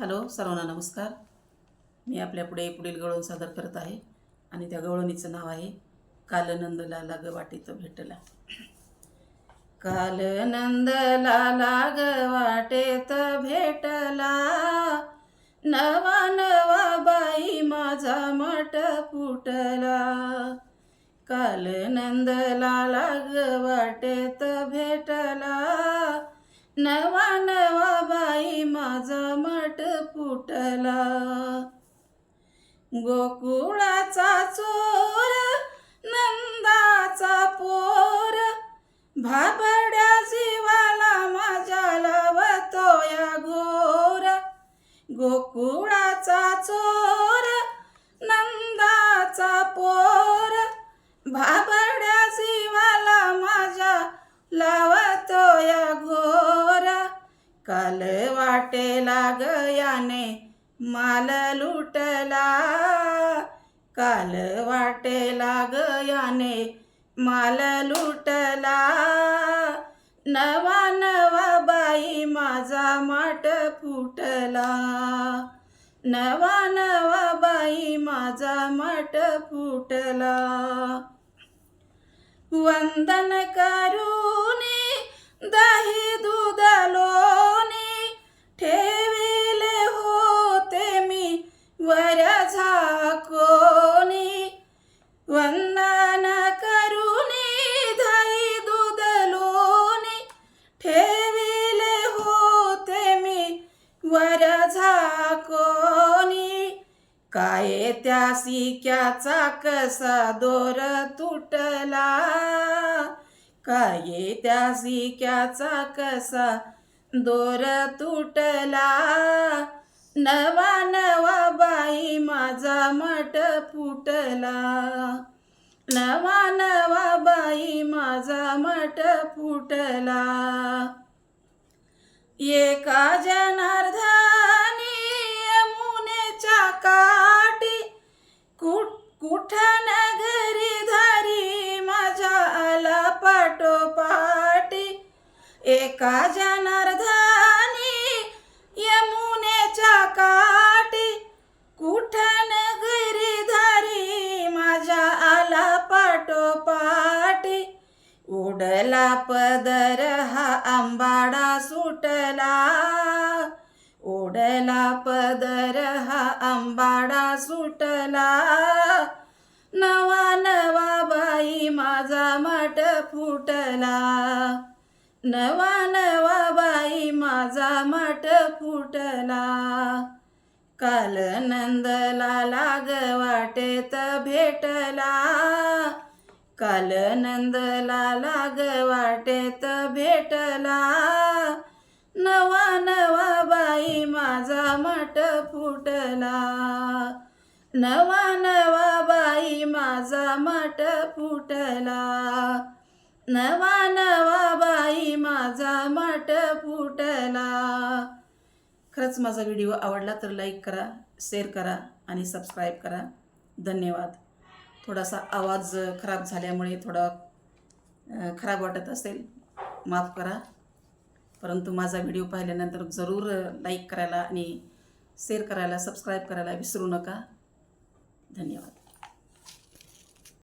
Hello सर्वांना नमस्कार. मी आपल्यापुढे पुढील गवळण सादर करत आहे आणि त्या गवळणीचं नाव आहे कालनंदला लाग वाटेत भेटला. कालनंदला लाग वाटेत भेटला. नवा नवा बाई माझा मट फुटला. कालनंदला लाग वाटेत भेटला. नवा नवा माझा मठ फुटला. गोकुळाचा चोर नंदाचा पोर भाबड्या जीवाला माझ्या लावतो या घोर. गोकुळाचा चोर नंदाचा पोर भाबड्या काल वाटेला गयाने माल लुटला. काल वाटेला गयाने माल लुटला. नवा नवा बाई माझा माट फुटला. नवा नवा बाई माझा माट फुटला. वंदन करून झाकोनी वंदन करूनी दही दूध लोणी. ठेविले होते मी वर झाकोनी काय त्या सिक्याचा कसा दोर तुटला? काय त्या सिक्याचा कसा दोर तुटला? नवा नवा माझा मठ फुटला. नवा नवा बाई माझा मठ फुटला. एका जनार्धानी यमुनेच्या काठी कुठ कुठं नगरी धारी माझ्या आला पाठोपाठी. एका जनार्धानी उडला पदर हा आंबाडा सुटला. उडला पदर हा आंबाडा सुटला. नवा नवा बाई माझा मठ फुटला. नवा नवा बाई माझा मठ फुटला. काल नंदला लाग वाटेत भेटला. काल नंदला लाग वाटेत भेटला. नवा नवा बाई माझा मठ फुटला. नवा नवा बाई माझा मठ फुटला. नवा नवा बाई माझा मठ फुटला. खरंच माझा व्हिडिओ आवडला तर लाईक करा शेअर करा आणि सबस्क्राईब करा. धन्यवाद. थोडासा आवाज खराब झाल्यामुळे थोडा खराब वाटत असेल. माफ करा. परंतु माझा व्हिडिओ पाहिल्यानंतर जरूर लाईक करायला आणि शेअर करायला सबस्क्राईब करायला विसरू नका. धन्यवाद.